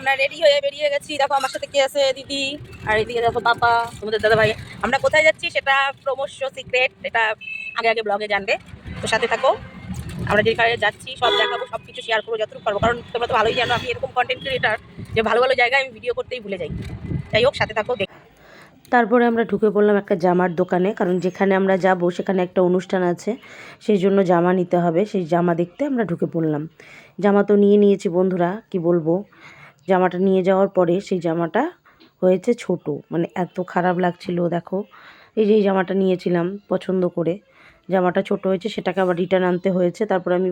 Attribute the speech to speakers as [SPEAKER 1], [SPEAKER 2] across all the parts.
[SPEAKER 1] আমরা রেডি হয়ে বেরিয়ে গেছি। দেখো আমার সাথে কে আছে, দিদি? আর এদিকে দেখো পাপা তোমাদের দাদা ভাই আমরা কোথায় যাচ্ছি সেটা ক্রমশ সিক্রেট এটা আগে আগে ব্লগে জানবে। তো সাথে থাকো। আমরা যেখানে যাচ্ছি, সব দেখাবো সব কিছু শেয়ার করব, যতটুকু পারব। কারণ তোমরা তো ভালোই জানো, আমি এরকম কন্টেন্ট ক্রিয়েটার যে ভালো ভালো জায়গায় আমি ভিডিও করতেই ভুলে যাই। যাই হোক, সাথে থাকো, দেখ।
[SPEAKER 2] তারপরে আমরা ঢুকে পড়লাম একটা জামার দোকানে, কারণ যেখানে আমরা যাব, সেখানে একটা অনুষ্ঠান আছে। সেই জন্য জামা নিতে হবে। সেই জামা দেখতে আমরা ঢুকে পড়লাম। জামা তো নিয়ে নিয়েছি বন্ধুরা, কি বলব? জামাটা নিয়ে যাওয়ার পরে সেই জামাটা হয়েছে ছোট। মানে এত খারাপ লাগছিল, দেখো। এই যে এই জামাটা নিয়েছিলাম পছন্দ করে। জামাটা ছোট হয়েছে, সেটাকে আবার রিটার্ন আনতে হয়েছে। তারপর আমি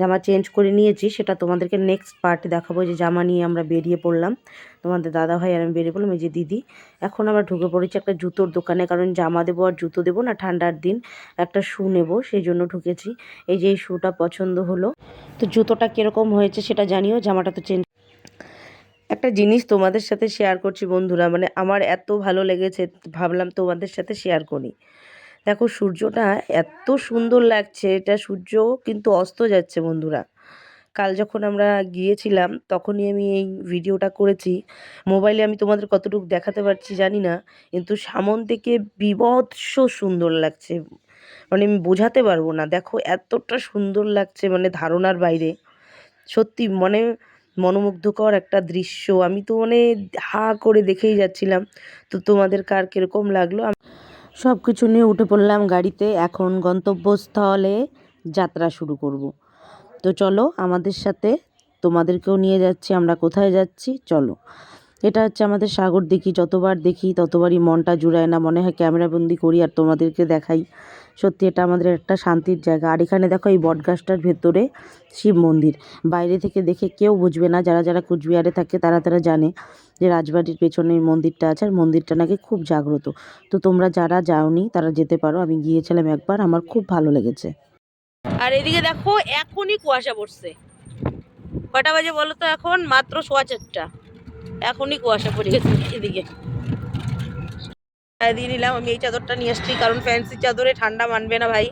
[SPEAKER 2] জামা চেঞ্জ করে নিয়েছি, সেটা তোমাদেরকে নেক্সট পার্টে দেখাবো। যে জামা নিয়ে আমরা বেরিয়ে পড়লাম। তোমাদের দাদা ভাই আর আমি বেরিয়ে পড়লাম, এই যে দিদি। এখন আবার ঢুকে পড়েছি একটা জুতোর দোকানে, কারণ জামা দেবো আর জুতো দেবো না, ঠান্ডার দিন একটা শু নেব, সেই জন্য ঢুকেছি। এই যে এই শুটা পছন্দ হলো। তো জুতোটা কীরকম হয়েছে সেটা জানিও, জামাটা তো চেঞ্জ একটা জিনিস তোমাদের সাথে শেয়ার করছি বন্ধুরা মানে আমার এত ভালো লেগেছে, ভাবলাম তোমাদের সাথে শেয়ার করি। দেখো সূর্যটা এত সুন্দর লাগছে, এটা সূর্য কিন্তু অস্ত যাচ্ছে বন্ধুরা। কাল যখন আমরা গিয়েছিলাম, তখনই আমি এই ভিডিওটা করেছি। মোবাইলে আমি তোমাদের কতটুকু দেখাতে পারছি জানি না, কিন্তু সামন থেকে বিভৎস সুন্দর লাগছে। মানে আমি বোঝাতে পারব না, দেখো এতটা সুন্দর লাগছে মানে ধারণার বাইরে। সত্যি মানে মনোমুগ্ধকর একটা দৃশ্য। আমি তো মানে হা করে দেখেই যাচ্ছিলাম। তো তোমাদের কার কীরকম লাগল? সব কিছু নিয়ে উঠে পড়লাম গাড়িতে। এখন গন্তব্যস্থলে যাত্রা শুরু করব। তো চলো, আমাদের সাথে তোমাদেরকেও নিয়ে যাচ্ছি, আমরা কোথায় যাচ্ছি? চলো। এটা হচ্ছে আমাদের সাগর দেখি। যতবার দেখি ততবারই মনটা জুড়ায় না। মনে হয় ক্যামেরাবন্দি করি আর তোমাদেরকে দেখাই। সত্যি এটা আমাদের একটা শান্তির জায়গা। আর এখানে দেখো এই বটগাছটার ভেতরে শিব মন্দির। বাইরে থেকে দেখে কেউ বুঝবে না, যারা যারা কুচবিহারে থাকে তারা তারা জানে যে রাজবাড়ির পেছনে মন্দিরটা আছে। আর মন্দিরটা নাকি খুব জাগ্রত। তো তোমরা যারা যাওনি তারা যেতে পারো। আমি গিয়েছিলাম একবার, আমার খুব ভালো লেগেছে।
[SPEAKER 1] আর এদিকে দেখো এখনই কুয়াশা পড়ছে। কটা বাজে বলো তো এখন? মাত্র সোয়া চারটা। এখনই কুয়াশা পড়ে গেছে এদিকে। আর দিয়ে নিলাম। আমি এই চাদরটা নিয়ে আসছি, কারণ ফ্যান্সি চাদরে ঠান্ডা মানবে না ভাই।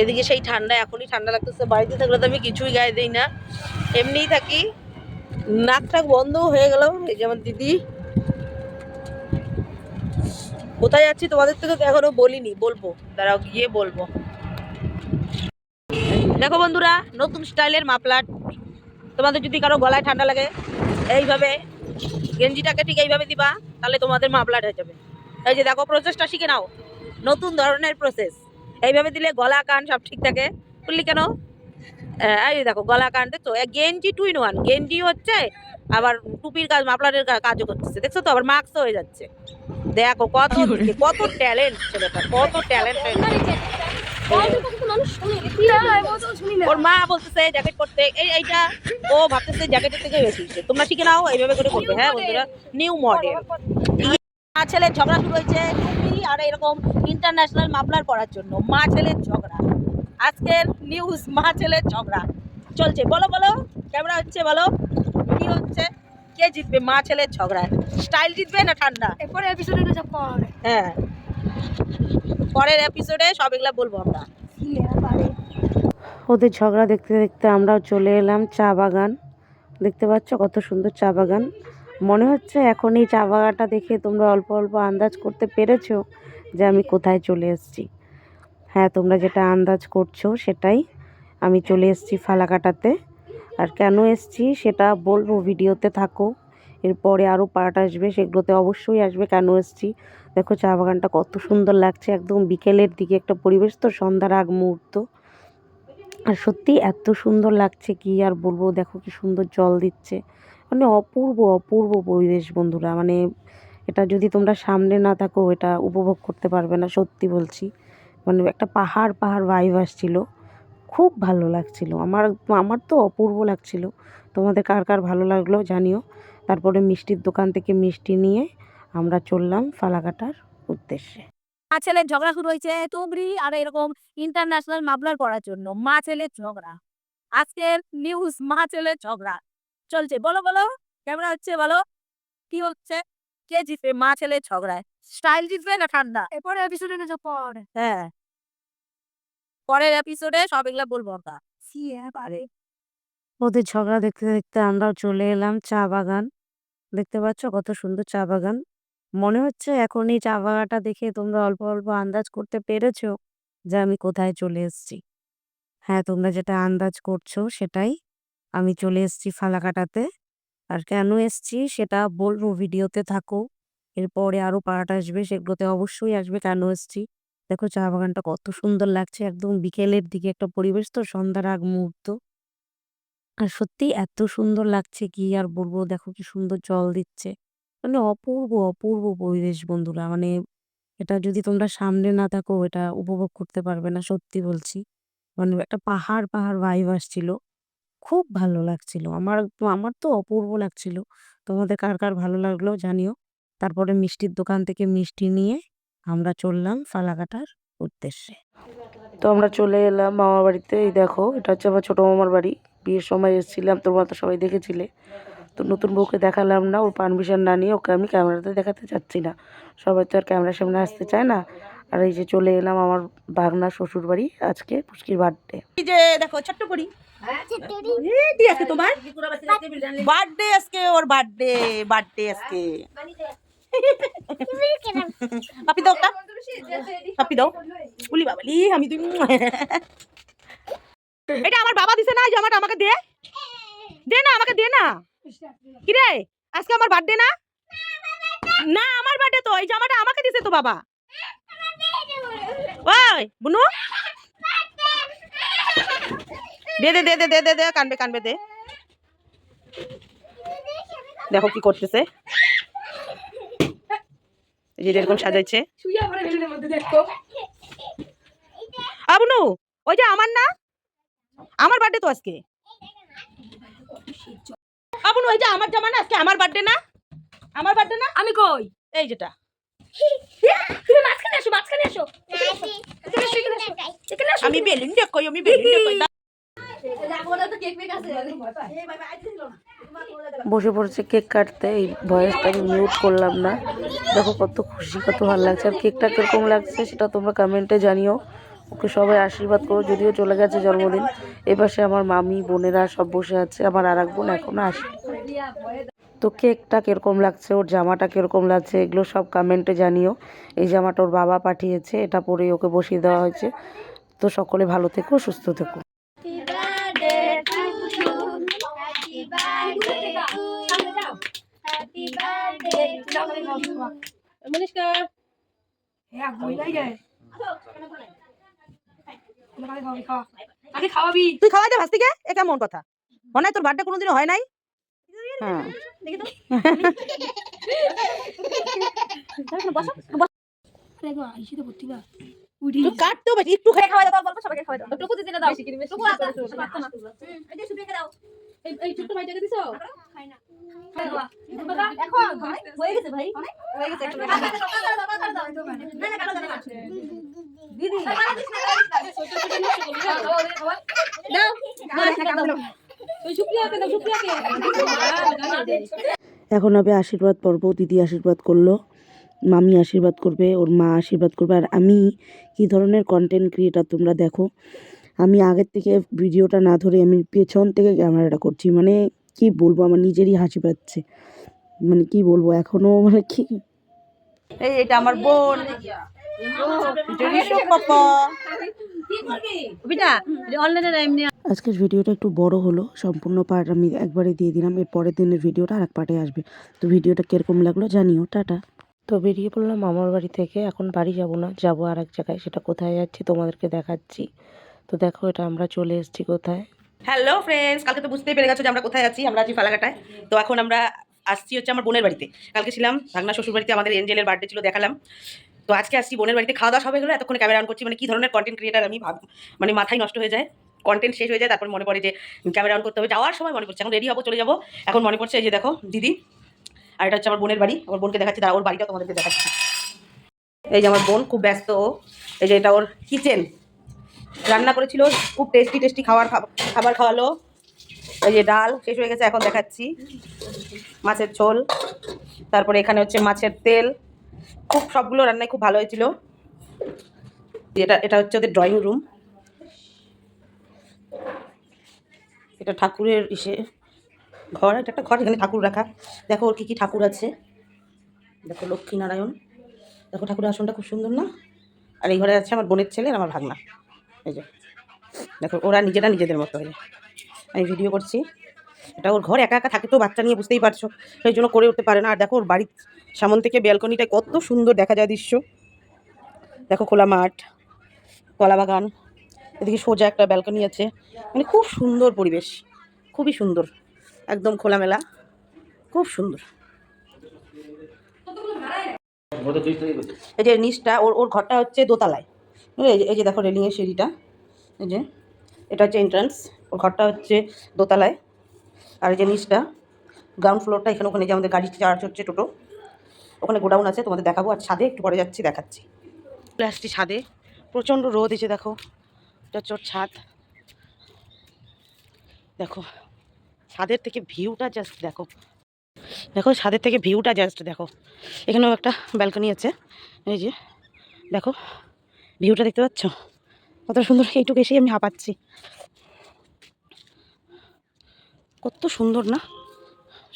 [SPEAKER 1] এদিকে সেই ঠান্ডা, এখনই ঠান্ডা লাগতেছে। বাড়িতে থাকলে তো আমি কিছুই গায়ে দিই না। এমনিই থাকি। নাক টাক বন্ধ হয়ে গেল। এই যে আমার দিদি। কোথায় যাচ্ছি তোমাদের থেকে তো এখনও বলিনি। বলব। দাঁড়াও, গিয়ে বলব। দেখো বন্ধুরা, নতুন স্টাইলের মাফলার। তোমাদের যদি কারও গলায় ঠান্ডা লাগে, এইভাবে গেঞ্জিটাকে ঠিক এইভাবে দিবা, তাহলে তোমাদের মাফলার হয়ে যাবে। এই যে দেখো প্রসেসটা শিখে নাও। নতুন ধরনের প্রসেস এইভাবে দিলে গলা কান সব ঠিক থাকে। বুঝলি কেন? এই দেখো গলা কান দেখছ? গেঞ্জি টু ইন ওয়ান গেঞ্জি হচ্ছে আবার টুপির কাজ মাফলারের কাজও করতেছে। দেখছ তো? আবার মাস্কও হয়ে যাচ্ছে। দেখো কত কত ট্যালেন্ট ছেলেটা কত ট্যালেন্ট ওর মা বলতেছে জ্যাকেট করতে এই এইটা ও ভাবতেছে জ্যাকেটের থেকে বেশি তোমরা শিখে নাও এইভাবে করে করবে। হ্যাঁ বন্ধুরা? নিউ মডেল মা ছেলের ঝগড়া শুরু হয়েছে টুপি আর এরকম ইন্টারন্যাশনাল মাফলার পড়ার জন্য। মা ছেলের ঝগড়া। আজকের নিউজ মা ছেলের ঝগড়া। চলছে। বলো বলো। ক্যামেরা হচ্ছে বলো। কি হচ্ছে? কে জিতবে মা ছেলের ঝগড়া স্টাইল জিতবে না ঠান্ডা?
[SPEAKER 3] এরপরে এপিসোডে পড়ে
[SPEAKER 1] হ্যাঁ। পরের এপিসোডে সব এগুলা বলব আমরা।
[SPEAKER 2] ওদের ঝগড়া দেখতে দেখতে আমরাও চলে এলাম চা বাগান। দেখতে পাচ্ছ কত সুন্দর চা বাগান। মনে হচ্ছে এখন এই চা বাগানটা দেখে তোমরা অল্প অল্প আন্দাজ করতে পেরেছ যে আমি কোথায় চলে এসেছি। হ্যাঁ তোমরা যেটা আন্দাজ করছ সেটাই আমি চলে এসেছি ফালাকাটাতে। আর কেন এসেছি সেটা বলব, ভিডিওতে থাকো। এরপরে আরও পার্ট আসবে, সেগুলোতে অবশ্যই আসবে কেন এসেছি। দেখো চা বাগানটা কত সুন্দর লাগছে, একদম বিকেলের দিকে একটা পরিবেশ তো, সন্ধ্যার আগ মুহূর্ত। আর সত্যি এত সুন্দর লাগছে, কি আর বলব, দেখো কি সুন্দর জল দিচ্ছে। মানে অপূর্ব অপূর্ব পরিবেশ বন্ধুরা। মানে এটা যদি তোমরা সামনে না থাকো, এটা উপভোগ করতে পারবে না, সত্যি বলছি। মানে একটা পাহাড় পাহাড় ভাইব আসছিল। খুব ভালো লাগছিল। আমার আমার তো অপূর্ব লাগছিল। তোমাদের কার কার ভালো লাগল জানিও। তারপরে মিষ্টির দোকান থেকে মিষ্টি নিয়ে আমরা চললাম ফালাকাটার উদ্দেশ্যে।
[SPEAKER 3] মা ছেলের ঝগড়া শুরু হয়েছে আর এরকম ইন্টারন্যাশনাল মামলার পড়ার জন্য। মা ছেলের ঝগড়া। আজকের নিউজ মা ছেলের ঝগড়া। চলছে। বলো বলো ক্যামেরা হচ্ছে বলো? কি হচ্ছে? কে জিতবে? মা ছেলের ঝগড়ায়। স্টাইল জিতবে না ঠান্ডা? এরপরে এপিসোডে না হ্যাঁ। পরের এপিসোডে সব এগুলা বলব আমরা। পারে।
[SPEAKER 2] ওদের ঝগড়া দেখতে দেখতে আমরাও চলে এলাম চা বাগান। দেখতে পাচ্ছ কত সুন্দর চা বাগান। মনে হচ্ছে এখন এই চা বাগানটা দেখে তোমরা অল্প অল্প আন্দাজ করতে পেরেছ যে আমি কোথায় চলে এসেছি। হ্যাঁ তোমরা যেটা আন্দাজ করছ সেটাই আমি চলে এসেছি ফালাকাটাতে। আর কেন এসেছি সেটা বলব ভিডিওতে থাকো। এরপরে আরও পার্ট আসবে, সেগুলোতে অবশ্যই আসবে কেন এসেছি। দেখো চা বাগানটা কত সুন্দর লাগছে, একদম বিকেলের দিকে একটা পরিবেশ তো, সন্ধ্যার আগ মুহূর্ত। আর সত্যি এত সুন্দর লাগছে, কি আর বলব, দেখো কি সুন্দর জল দিচ্ছে। মানে অপূর্ব অপূর্ব পরিবেশ বন্ধুরা মানে এটা যদি তোমরা সামনে না থাকো, এটা উপভোগ করতে পারবে না, সত্যি বলছি। মানে একটা পাহাড় পাহাড় ভাইব আসছিল। খুব ভালো লাগছিল। আমার তো আমার তো অপূর্ব লাগছিল। তোমাদের কার কার ভালো লাগল জানিও। তারপরে মিষ্টির দোকান থেকে মিষ্টি নিয়ে আমরা চললাম ফালাকাটার উদ্দেশ্যে। তো আমরা চলে এলাম মামার বাড়িতে। এই দেখো, এটা হচ্ছে আমার ছোটো মামার বাড়ি। বিয়ের সময় এসেছিলাম, তোমরা তো সবাই দেখেছিলে। তো নতুন বউকে দেখালাম না, ওর পারমিশন না নিয়ে ওকে আমি ক্যামেরাতে দেখাতে চাচ্ছি না। সবাই তো আর ক্যামেরার সামনে আসতে চায় না। আর এই যে চলে এলাম আমার বাগনা শ্বশুর বাড়ি আজকে পুচকির বার্থডে
[SPEAKER 1] এই যে দেখো, ছোট্ট পরি দি আজকে তোমার? বার্থডে আজকে ওর বার্থডে বার্থডে আজকে। পাপি দাও একটা পাপি দাও। উলি বাবালি আমি তুই এটা আমার বাবা দিছে না এই জামাটা আমাকে দে। দে না আমাকে দে না। কি রে? আজকে আমার বার্থডে না? না আমার বার্থডে তো এই জামাটা আমাকে দিছে তো বাবা। ওই বুনু। দে দে দে দে দে দে দে কানবে কানবে দে। দেখো কি করতেছে। এই যে এরকম সাজাইছে। আবনু ওই যে আমার না? আমার বার্থডে তো আজকে। আবনু ওই যে আমার জামা না আজকে আমার বার্থডে না? আমার বার্থডে না?
[SPEAKER 3] আমি কই?
[SPEAKER 1] এই যেটা।
[SPEAKER 3] তুমি মাঝখানে আসো মাঝখানে আসো।
[SPEAKER 1] আমি বেলুন দেখই আমি বেলুন দেখই
[SPEAKER 2] বসে পড়েছে কেক কাটতে, এই ভয়েসটা আমি মিউট করলাম না। দেখো কত খুশি, কত ভালো লাগছে। আর কেকটা কীরকম লাগছে সেটা তোমরা কমেন্টে জানিও। ওকে সবাই আশীর্বাদ করো, যদিও চলে গেছে জন্মদিন। এপাশে আমার মামি, বোনেরা সব বসে আছে, আমার আর এক বোন এখনও আসে তো কেকটা কীরকম লাগছে, ওর জামাটা কীরকম লাগছে, এগুলো সব কমেন্টে জানিও। এই জামাটা ওর বাবা পাঠিয়েছে, এটা পরে ওকে বসিয়ে দেওয়া হয়েছে। তো সকলে ভালো থেকো, সুস্থ থেকো।
[SPEAKER 1] মনীষকা
[SPEAKER 3] আগে
[SPEAKER 1] তুই খাওয়াই দে ভাস্তিকে এ কেমন কথা? মনে হয় তোর বার্থডে কোনোদিনও হয় নাই?
[SPEAKER 2] হ্যাঁ।
[SPEAKER 1] দেখি তো। তুই কাটতেও বেশি একটু খাওয়া দাও বলব সবাইকে খাওয়া দাও। টুকু দিতে দাও। টুকু আছে পারতো না এই যে সুপিকে দাও। এই এই ভাইটাকে দিছো? খাই না। এখন হয়ে গেছে ভাই। হয়ে গেছে একটু না না কাটো দাও দিদি। দাও ওই সুপ্রিয়াকে দাও সুপ্রিয়াকে
[SPEAKER 2] এখন হবে আশীর্বাদ পর্ব দিদি আশীর্বাদ করল মামি আশীর্বাদ করবে ওর মা আশীর্বাদ করবে আর আমি কী ধরনের কন্টেন্ট ক্রিয়েটার তোমরা দেখো আমি আগের থেকে ভিডিওটা না ধরে আমি পেছন থেকে ক্যামেরাটা করছি মানে কি বলব আমার নিজেরই হাসি পাচ্ছে। মানে কি বলব এখনও মানে কি?
[SPEAKER 1] এই এটা আমার বোন।
[SPEAKER 2] আজকের ভিডিওটা একটু বড় হলো সম্পূর্ণ পার্ট আমি একবারে দিয়ে দিলাম এর পরের দিনের ভিডিওটা আর এক পার্টে আসবে। তো ভিডিওটা কীরকম লাগল জানিও টাটা। তো বেরিয়ে পড়লাম মামার বাড়ি থেকে এখন বাড়ি যাব না যাব আর এক জায়গায় সেটা কোথায় যাচ্ছি তোমাদেরকে দেখাচ্ছি। তো দেখো এটা আমরা চলে এসেছি কোথায়?
[SPEAKER 1] হ্যালো ফ্রেন্ডস কালকে তো বুঝতেই পেরে গেছো যে আমরা কোথায় আছি আমরা আছি ফালাকাটায়। তো এখন আমরা আসছি হচ্ছে আমার বোনের বাড়িতে। কালকে ছিলাম ভাগনা শ্বশুর বাড়িতে আমাদের এঞ্জেলের বার্থডে ছিল, দেখালাম। তো আজকে আসছি বোনের বাড়িতে, খাওয়া দাওয়া সবাই গেলো, এতক্ষণ ক্যামেরা অন করছি মানে কি ধরনের কন্টেন্ট ক্রিয়েটার আমি ভাব মানে মাথায় নষ্ট হয়ে যায়। কন্টেন্ট শেষ হয়ে যায়, তারপর মনে পড়ে যে ক্যামেরা অন করতে হবে। যাওয়ার সময় মনে পড়ছে, এখন রেডি হব, চলে যাব। এখন মনে পড়ছে এই যে দেখো, দিদি, আর এটা হচ্ছে আমার বোনের বাড়ি। আমার বোনকে দেখাচ্ছি তারা ওর বাড়িটা তোমাদেরকে দেখাচ্ছি। এই যে আমার বোন, খুব ব্যস্ত ও। এই যে এটা ওর কিচেন রান্না করেছিল, খুব টেস্টি টেস্টি খাবার খাব- খাবার খাওয়ালো। এই যে ডাল শেষ হয়ে গেছে, এখন দেখাচ্ছি। মাছের ঝোল। তারপরে এখানে হচ্ছে মাছের তেল। খুব সবগুলো রান্নায় খুব ভালো হয়েছিল। এটা এটা হচ্ছে ওদের ড্রয়িং রুম এটা ঠাকুরের ইসে ঘর, এটা একটা ঘর, এখানে ঠাকুর রাখা। দেখো ওর কী কী ঠাকুর আছে। দেখো লক্ষ্মীনারায়ণ। দেখো ঠাকুরের আসনটা খুব সুন্দর না? আর এই ঘরে আছে আমার বোনের ছেলে আর আমার ভাগনা। এই যে। দেখো, ওরা নিজেরা নিজেদের মতো হয়ে। আমি ভিডিও করছি। এটা ওর ঘর, একা একা থাকে তো, বাচ্চা নিয়ে বুঝতেই পারছ। সেই জন্য করে উঠতে পারে না। আর দেখো ওর বাড়ির সামন থেকে ব্যালকনিটা কত সুন্দর দেখা যায় দৃশ্য। দেখো খোলা মাঠ, কলা বাগান, এদিকে সোজা একটা ব্যালকনি আছে। মানে খুব সুন্দর পরিবেশ, খুবই সুন্দর, একদম খোলামেলা, খুব সুন্দর। এই যে নিচটা, ওর ওর ঘরটা হচ্ছে দোতলায়। এই যে দেখো রেলিংয়ের সিঁড়িটা, এই যে। এটা হচ্ছে এন্ট্রান্স ঘরটা হচ্ছে দোতলায়। আর এই যে নিচটা গ্রাউন্ড ফ্লোরটা এখানে ওখানে যে আমাদের গাড়ি চার্জ হচ্ছে টোটো, ওখানে গোডাউন আছে, তোমাদের দেখাবো। আর ছাদে একটু পরে যাচ্ছি, দেখাচ্ছি। প্লাসটি ছাদে। প্রচণ্ড রোদ এসে দেখো, এটা হচ্ছে ছাদ। দেখো, ছাদের থেকে ভিউটা জাস্ট দেখো। দেখো, ছাদের থেকে ভিউটা জাস্ট দেখো। এখানেও একটা ব্যালকনি আছে। এই যে, দেখো ভিউটা দেখতে পাচ্ছ? কত সুন্দর এইটুকু এসেই আমি হাঁপাচ্ছি। কত সুন্দর না?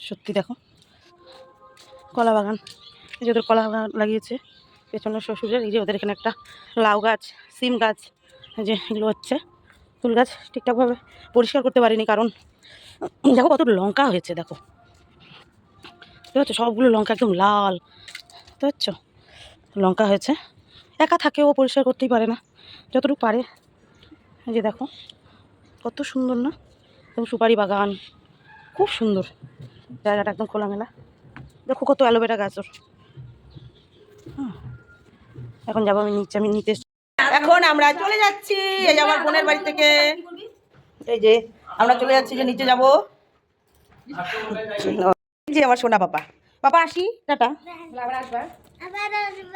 [SPEAKER 1] সত্যি দেখো। কলা বাগান। এই যে ওদের কলা বাগান লাগিয়েছে পেছনের শ্বশুরের, এই যে ওদের এখানে একটা লাউ গাছ, সিম গাছ যে এগুলো হচ্ছে। ফুল গাছ ঠিকঠাকভাবে পরিষ্কার করতে পারিনি কারণ দেখো কত লঙ্কা হয়েছে, দেখো। বুঝতে পারছ? সবগুলো লঙ্কা একদম লাল। বুঝতে পারছ? লঙ্কা হয়েছে। একা থাকে ও পরিষ্কার করতেই পারে না। যতটুকু পারে। এই যে দেখো কত সুন্দর না? একদম সুপারি বাগান খুব সুন্দর। জায়গাটা একদম খোলামেলা। দেখো কত অ্যালোভেরা গাছ ওর। এখন যাব আমি নিচে আমি নিতে এখন আমরা চলে যাচ্ছি। এই যে আমার বোনের বাড়ি থেকে। এই যে আমরা চলে যাচ্ছি যে নিচে যাব। যে আমার সোনা পাপা। পাপা আসি। টাটা।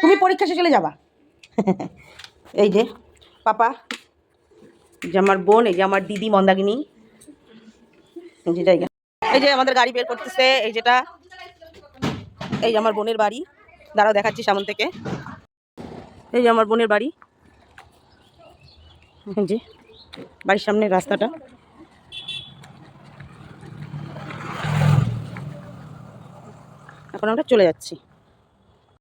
[SPEAKER 1] তুমি পরীক্ষা শেষে চলে যাবা। এই যে, পাপা যে আমার বোন, এই যে আমার দিদি মন্দাকিনী। এই যে আমাদের গাড়ি বের করতেছে, এই যেটা। এই যে আমার বোনের বাড়ি। দাঁড়াও, দেখাচ্ছি সামন থেকে। এই যে আমার বোনের বাড়ি। যে, বাড়ির সামনে রাস্তাটা। এখন আমরা চলে যাচ্ছি।